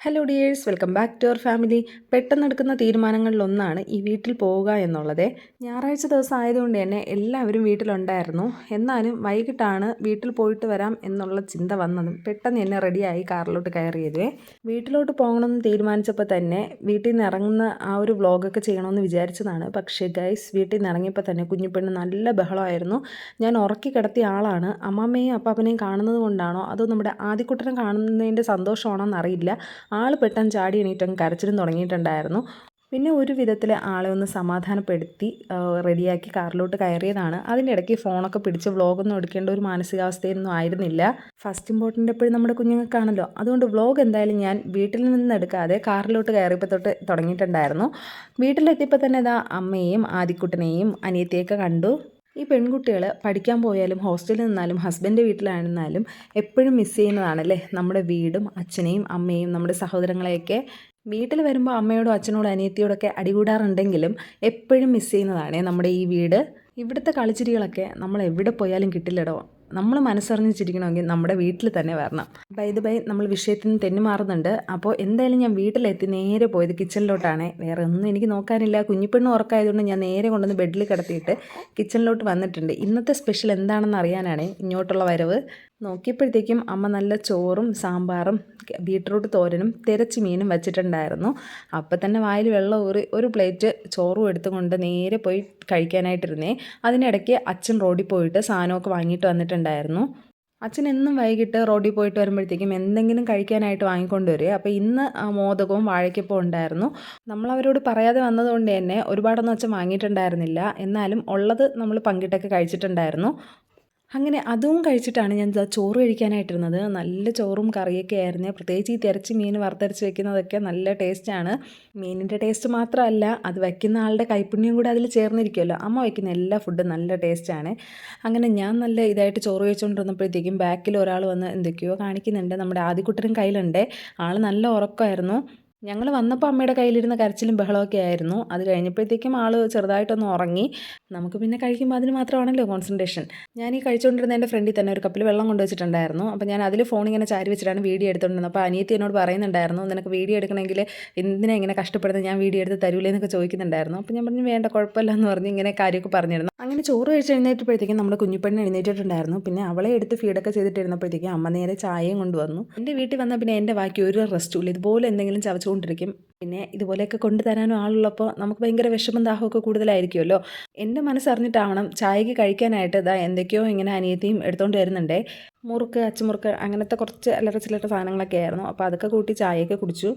Hello dears welcome back to our family പെട്ടെന്നെടുക്കുന്ന തീരുമാനങ്ങളിലൊന്നാണ് ഈ വീട്ടിൽ പോവുക എന്നുള്ളത്. ഞായറാഴ്ച ദിവസം ആയതുകൊണ്ട് തന്നെ എല്ലാവരും വീട്ടിലുണ്ടായിരുന്നു. എന്നാലും വൈകിട്ടാണ് വീട്ടിൽ പോയിട്ട് വരാം എന്നുള്ള ചിന്ത വന്നതും പെട്ടെന്ന് തന്നെ റെഡിയായി കാറിലോട്ട് കയറിയത്. വീട്ടിലോട്ട് പോകണമെന്ന് തീരുമാനിച്ചപ്പോൾ തന്നെ വീട്ടിൽ നിന്ന് ഇറങ്ങുന്ന ആ ഒരു വ്ളോഗൊക്കെ ചെയ്യണമെന്ന് വിചാരിച്ചതാണ്. പക്ഷേ ഗൈസ് വീട്ടിൽ നിന്ന് ഇറങ്ങിയപ്പോൾ തന്നെ കുഞ്ഞുപെണ്ണ് നല്ല ബഹളമായിരുന്നു. ഞാൻ ഉറക്കി കിടത്തിയ ആളാണ്. അമ്മമ്മയും അപ്പാപ്പനെയും കാണുന്നത് കൊണ്ടാണോ? അതോ നമ്മുടെ ആദ്യക്കുട്ടനെ കാണുന്നതിന്റെ സന്തോഷമാണോ എന്നറിയില്ല ആൾ പെട്ടെന്ന് ചാടി എണീറ്റങ്ങ് കരച്ചിലും തുടങ്ങിയിട്ടുണ്ടായിരുന്നു. പിന്നെ ഒരു വിധത്തിൽ ആളെ ഒന്ന് സമാധാനപ്പെടുത്തി റെഡിയാക്കി കാറിലോട്ട് കയറിയതാണ്. അതിന്റെ ഇടയ്ക്ക് ഫോണൊക്കെ പിടിച്ച് വ്ളോഗൊന്നും എടുക്കേണ്ട ഒരു മാനസികാവസ്ഥയൊന്നും ആയിരുന്നില്ല. ഫസ്റ്റ് ഇമ്പോർട്ടന്റ് എപ്പോഴും നമ്മുടെ കുഞ്ഞുങ്ങൾക്കാണല്ലോ. അതുകൊണ്ട് വ്ളോഗ് എന്തായാലും ഞാൻ വീട്ടിൽ നിന്ന് എടുക്കാതെ കാറിലോട്ട് കയറിയപ്പോൾ തൊട്ട് തുടങ്ങിയിട്ടുണ്ടായിരുന്നു. വീട്ടിലെത്തിയപ്പോൾ തന്നെ ഇതാ അമ്മയെയും ആദിക്കുട്ടനെയും അനിയത്തിയൊക്കെ കണ്ടു. ഈ പെൺകുട്ടികൾ പഠിക്കാൻ പോയാലും ഹോസ്റ്റലിൽ നിന്നാലും ഹസ്ബൻഡ് വീട്ടിലായിരുന്നാലും എപ്പോഴും മിസ് ചെയ്യുന്നതാണല്ലേ? നമ്മുടെ വീടും അച്ഛനെയും അമ്മയും നമ്മുടെ സഹോദരങ്ങളെയൊക്കെ വീട്ടിൽ വരുമ്പോൾ അമ്മയോടും അച്ഛനോടും അനിയത്തിയോടൊക്കെ അടികൂടാറുണ്ടെങ്കിലും എപ്പോഴും മിസ് ചെയ്യുന്നതാണ് നമ്മുടെ ഈ വീട്. ഇവിടുത്തെ കളിച്ചിരികളൊക്കെ നമ്മൾ എവിടെ പോയാലും കിട്ടില്ലടോ. നമ്മൾ മനസ്സറിഞ്ഞ് ചിരിക്കണമെങ്കിൽ നമ്മുടെ വീട്ടിൽ തന്നെ വരണം. ബൈ ഇത് ബൈ നമ്മൾ വിഷയത്തിൽ നിന്ന് മാറുന്നുണ്ട്. അപ്പോൾ എന്തായാലും ഞാൻ വീട്ടിലെത്തി നേരെ പോയത് കിച്ചണിലോട്ടാണ് വേറെ ഒന്നും എനിക്ക് നോക്കാനില്ല. കുഞ്ഞിപ്പെണ്ണ് ഉറക്കായതുകൊണ്ട് ഞാൻ നേരെ കൊണ്ടുവന്ന് ബെഡിൽ കിടത്തിയിട്ട് കിച്ചണിലോട്ട് വന്നിട്ടുണ്ട്. ഇന്നത്തെ സ്പെഷ്യൽ എന്താണെന്ന് അറിയാനാണ് ഇങ്ങോട്ടുള്ള വരവ്. നോക്കിയപ്പോഴത്തേക്കും അമ്മ നല്ല ചോറും സാമ്പാറും ബീട്രൂട്ട് തോരനും തിരച്ചി മീനും വെച്ചിട്ടുണ്ടായിരുന്നു. അപ്പം തന്നെ വായിൽ വെള്ളം ഊറി ഒരു പ്ലേറ്റ് ചോറും എടുത്തുകൊണ്ട് നേരെ പോയി കഴിക്കാനായിട്ടിരുന്നേ. അതിനിടയ്ക്ക് അച്ഛൻ റോഡിൽ പോയിട്ട് സാധനമൊക്കെ വാങ്ങിയിട്ട് വന്നിട്ടുണ്ടായിരുന്നു അച്ഛൻ എന്നും വൈകിട്ട് റോഡിൽ പോയിട്ട് വരുമ്പോഴത്തേക്കും എന്തെങ്കിലും കഴിക്കാനായിട്ട് വാങ്ങിക്കൊണ്ട് വരിക. അപ്പോൾ ഇന്ന് ആ മോദകവും വാഴയ്ക്കപ്പവും ഉണ്ടായിരുന്നു. നമ്മൾ അവരോട് പറയാതെ വന്നതുകൊണ്ട് തന്നെ ഒരുപാടൊന്നും അച്ഛൻ വാങ്ങിയിട്ടുണ്ടായിരുന്നില്ല. എന്നാലും ഉള്ളത് നമ്മൾ പങ്കിട്ടൊക്കെ കഴിച്ചിട്ടുണ്ടായിരുന്നു. അങ്ങനെ അതും കഴിച്ചിട്ടാണ് ഞാൻ ചോറ് കഴിക്കാനായിട്ടിരുന്നത്. നല്ല ചോറും കറിയൊക്കെ ആയിരുന്നു. പ്രത്യേകിച്ച് ഈ തിരച്ച് മീൻ വറുത്തരച്ച് വെക്കുന്നതൊക്കെ നല്ല ടേസ്റ്റാണ്. മീനിന്റെ ടേസ്റ്റ് മാത്രമല്ല അത് വയ്ക്കുന്ന ആളുടെ കൈപ്പുണ്യം കൂടെ അതിൽ ചേർന്നിരിക്കുമല്ലോ അമ്മ വയ്ക്കുന്ന എല്ലാ ഫുഡും നല്ല ടേസ്റ്റാണ്. അങ്ങനെ ഞാൻ നല്ല ഇതായിട്ട് ചോറ് കഴിച്ചുകൊണ്ടിരുന്നപ്പോഴത്തേക്കും ബാക്കിൽ ഒരാൾ വന്ന് എന്തൊക്കെയോ കാണിക്കുന്നുണ്ട്. നമ്മുടെ ആദ്യക്കുട്ടനും കയ്യിലുണ്ട്. ആൾ നല്ല ഉറക്കമായിരുന്നു. ഞങ്ങൾ വന്നപ്പോൾ അമ്മയുടെ കയ്യിലിരുന്ന കരച്ചിലും ബഹളമൊക്കെ ആയിരുന്നു. അത് കഴിഞ്ഞപ്പോഴത്തേക്കും ആൾ ചെറുതായിട്ടൊന്ന് ഉറങ്ങി. നമുക്ക് പിന്നെ കഴിക്കുമ്പോൾ അതിന് മാത്രമാണല്ലോ കോൺസെൻട്രേഷൻ ഞാൻ ഈ കഴിച്ചുകൊണ്ടിരുന്ന എന്റെ ഫ്രണ്ടിൽ തന്നെ ഒരു കപ്പിൽ വെള്ളം കൊണ്ടുവച്ചിട്ടുണ്ടായിരുന്നു. അപ്പോൾ ഞാൻ അതിൽ ഫോൺ ഇങ്ങനെ ചാരി വെച്ചിട്ടാണ് വീഡിയോ എടുത്തുകൊണ്ടിരുന്നത് അപ്പോൾ അനിയത്തി എന്നോട് പറയുന്നുണ്ടായിരുന്നു നിനക്ക് വീഡിയോ എടുക്കണമെങ്കിൽ എന്തിനാ ഇങ്ങനെ കഷ്ടപ്പെടുന്നത്? ഞാൻ വീഡിയോ എടുത്ത് തരൂലേ എന്നൊക്കെ ചോദിക്കുന്നുണ്ടായിരുന്നു. അപ്പോൾ ഞാൻ പറഞ്ഞു വേണ്ട കുഴപ്പമില്ല എന്ന് പറഞ്ഞ് ഇങ്ങനെ കാര്യമൊക്കെ പറഞ്ഞിരുന്നു. അങ്ങനെ ചോറ് കഴിച്ച് എഴുന്നേറ്റപ്പോഴത്തേക്കും നമ്മുടെ കുഞ്ഞിപ്പെണ്ണ് എഴുന്നേറ്റിട്ടുണ്ടായിരുന്നു. പിന്നെ അവളെ എടുത്ത് ഫീഡൊക്കെ ചെയ്തിട്ടിരുന്നപ്പോഴത്തേക്കും അമ്മ നേരെ ചായയും കൊണ്ടുവന്നു. എന്റെ വീട്ടിൽ വന്നാൽ പിന്നെ എന്റെ ബാക്കി ഒരു റെസ്റ്റുള്ളൂ ഇതുപോലെ എന്തെങ്കിലും ചവച്ചുകൊണ്ടിരിക്കും പിന്നെ ഇതുപോലെയൊക്കെ കൊണ്ടുതരാനും ആളുള്ളപ്പോൾ നമുക്ക് ഭയങ്കര വിഷമം ദാഹമൊക്കെ കൂടുതലായിരിക്കുമല്ലോ. എന്റെ മനസ്സറിഞ്ഞിട്ടാവണം ചായക്ക് കഴിക്കാനായിട്ട് ഇതാ എന്തൊക്കെയോ ഇങ്ങനെ അനിയത്തിയും എടുത്തുകൊണ്ട് വരുന്നുണ്ടേ. മുറുക്ക് അച്ചുമുറുക്ക് അങ്ങനത്തെ കുറച്ച് അല്ലറ ചില്ലറ സാധനങ്ങളൊക്കെ ആയിരുന്നു അപ്പോൾ അതൊക്കെ കൂട്ടി ചായയൊക്കെ കുടിച്ചു.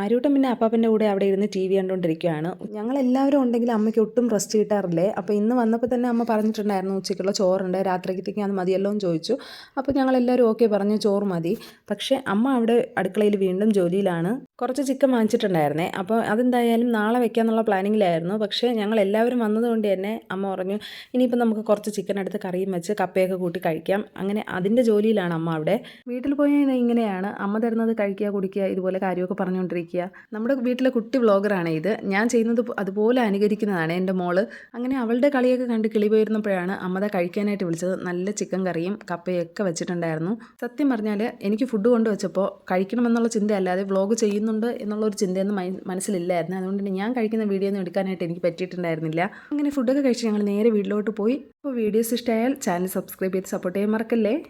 ആരൂട്ടം പിന്നെ അപ്പാപ്പന്റെ കൂടെ അവിടെ ഇരുന്ന് ടി വി കണ്ടുകൊണ്ടിരിക്കുകയാണ് ഞങ്ങളെല്ലാവരും ഉണ്ടെങ്കിൽ അമ്മയ്ക്ക് ഒട്ടും റെസ്റ്റ് കിട്ടാറില്ലേ? അപ്പോൾ ഇന്ന് വന്നപ്പോൾ തന്നെ അമ്മ പറഞ്ഞിട്ടുണ്ടായിരുന്നു ഉച്ചയ്ക്കുള്ള ചോറുണ്ട് രാത്രിക്കത്തേക്ക് അത് മതിയല്ലോ എന്ന് ചോദിച്ചു. അപ്പോൾ ഞങ്ങളെല്ലാവരും ഓക്കെ പറഞ്ഞു ചോറ് മതി. പക്ഷേ അമ്മ അവിടെ അടുക്കളയിൽ വീണ്ടും ജോലിയിലാണ്. കുറച്ച് ചിക്കൻ വാങ്ങിച്ചിട്ടുണ്ടായിരുന്നേ. അപ്പോൾ അതെന്തായാലും നാളെ വെക്കാമെന്നുള്ള പ്ലാനിങ്ങിലായിരുന്നു. പക്ഷേ ഞങ്ങൾ എല്ലാവരും വന്നതുകൊണ്ട് തന്നെ അമ്മ പറഞ്ഞു ഇനിയിപ്പോൾ നമുക്ക് കുറച്ച് ചിക്കൻ എടുത്ത് കറിയും വെച്ച് കപ്പയൊക്കെ കൂട്ടി കഴിക്കാം. അങ്ങനെ അതിന്റെ ജോലിയിലാണ് അമ്മ അവിടെ. വീട്ടിൽ പോയി ഇങ്ങനെയാണ്. അമ്മ തരുന്നത് കഴിക്കുക കുടിക്കുക ഇതുപോലെ കാര്യമൊക്കെ പറഞ്ഞുകൊണ്ടിരിക്കുക. അനുകരിക്കുക നമ്മുടെ വീട്ടിലെ കുട്ടി വ്ളോഗറാണ് ഇത്. ഞാൻ ചെയ്യുന്നത് അതുപോലെ അനുകരിക്കുന്നതാണ് എന്റെ മോൾ. അങ്ങനെ അവളുടെ കളിയൊക്കെ കണ്ട് കിളി പോയിരുന്നപ്പോഴാണ് അമ്മത കഴിക്കാനായിട്ട് വിളിച്ചത്. നല്ല ചിക്കൻ കറിയും കപ്പയൊക്കെ വെച്ചിട്ടുണ്ടായിരുന്നു. സത്യം പറഞ്ഞാൽ എനിക്ക് ഫുഡ് കൊണ്ടുവച്ചപ്പോൾ കഴിക്കണമെന്നുള്ള ചിന്തയല്ലാതെ വ്ളോഗ് ചെയ്യുന്നുണ്ട് എന്നുള്ളൊരു ചിന്തയൊന്നും മനസ്സിലില്ലായിരുന്നു. അതുകൊണ്ട് തന്നെ ഞാൻ കഴിക്കുന്ന വീഡിയോ ഒന്നും എടുക്കാനായിട്ട് എനിക്ക് പറ്റിയിട്ടുണ്ടായിരുന്നില്ല. അങ്ങനെ ഫുഡൊക്കെ കഴിച്ച് ഞങ്ങൾ നേരെ വീട്ടിലോട്ട് പോയി. അപ്പോൾ വീഡിയോസ് ഇഷ്ടമായാൽ ചാനൽ സബ്സ്ക്രൈബ് ചെയ്ത് സപ്പോർട്ട് ചെയ്യാൻ മറക്കല്ലേ?